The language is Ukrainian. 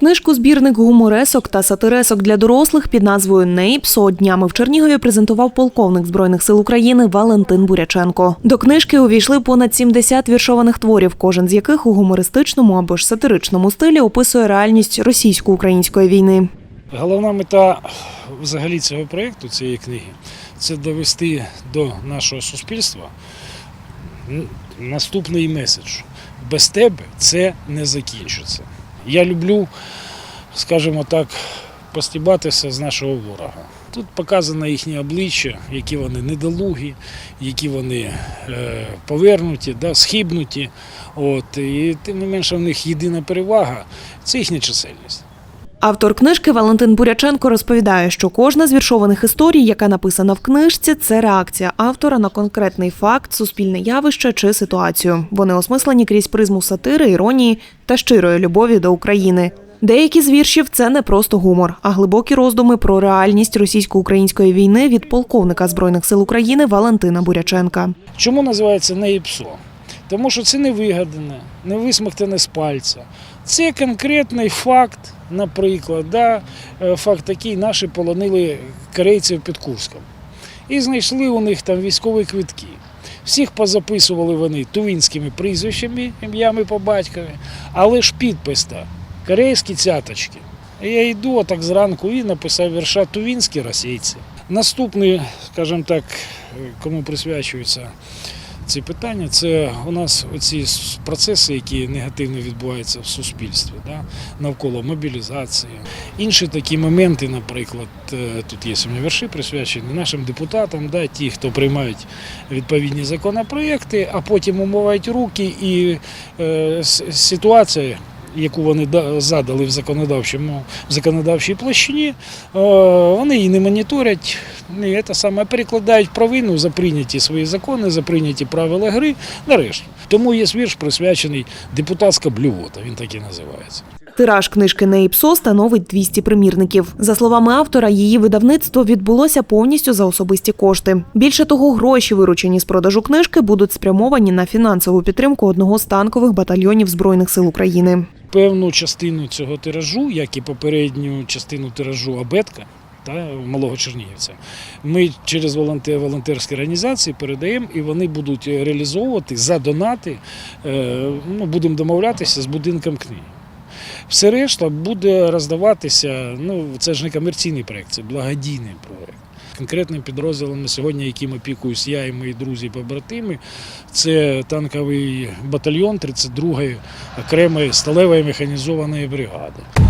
Книжку збірник гуморесок та сатиресок для дорослих під назвою Нейпсо днями в Чернігові презентував полковник збройних сил України Валентин Буряченко. До книжки увійшли понад 70 віршованих творів, кожен з яких у гумористичному або ж сатиричному стилі описує реальність російсько-української війни. Головна мета взагалі цього проєкту, цієї книги, це довести до нашого суспільства наступний меседж. Без тебе це не закінчиться. Я люблю, скажімо так, постібатися з нашого ворога. Тут показано їхнє обличчя, які вони недолугі, які вони е, повернуті, да, схибнуті. От, і тим не менше в них єдина перевага це їхня чисельність. Автор книжки Валентин Буряченко розповідає, що кожна з віршованих історій, яка написана в книжці, це реакція автора на конкретний факт, суспільне явище чи ситуацію. Вони осмислені крізь призму сатири, іронії та щирої любові до України. Деякі з віршів це не просто гумор, а глибокі роздуми про реальність російсько-української війни від полковника збройних сил України Валентина Буряченка. Чому називається неїпсо? Тому що це не вигадане, не висмоктане з пальця. Це конкретний факт, наприклад, да, е, факт такий, наші полонили корейців під Курском. І знайшли у них там військові квитки. Всіх позаписували вони тувінськими прізвищами, ім'ями по батькові, але ж підпис та корейські цяточки. Я йду так зранку і написав вірша Тувінські російці. Наступний, скажімо так, кому присвячується ці питання, це у нас оці процеси, які негативно відбуваються в суспільстві, да? навколо мобілізації. Інші такі моменти, наприклад, е, тут є у мене присвячені нашим депутатам, да? ті, хто приймають відповідні законопроекти, а потім умивають руки і е, ситуація. Яку вони да- задали в законодавчому в законодавчій площині, е, вони її не моніторять, не це саме перекладають провину за прийняті свої закони, за прийняті правила гри нарешті. Тому є вірш присвячений депутатська блювота. Він так і називається. Тираж книжки Нейпсо становить 200 примірників. За словами автора, її видавництво відбулося повністю за особисті кошти. Більше того, гроші, виручені з продажу книжки, будуть спрямовані на фінансову підтримку одного з танкових батальйонів збройних сил України. Певну частину цього тиражу, як і попередню частину тиражу Абетка. Та малого Чернігівця. Ми через волонтер, волонтерські організації передаємо і вони будуть реалізовувати за донати. е, Ну, будемо домовлятися з будинком книги. Все решта буде роздаватися. Ну, це ж не комерційний проєкт, це благодійний проєкт. Конкретним підрозділом на сьогодні, яким опікуюсь я і мої друзі-побратими, це танковий батальйон 32-ї окремої сталевої механізованої бригади.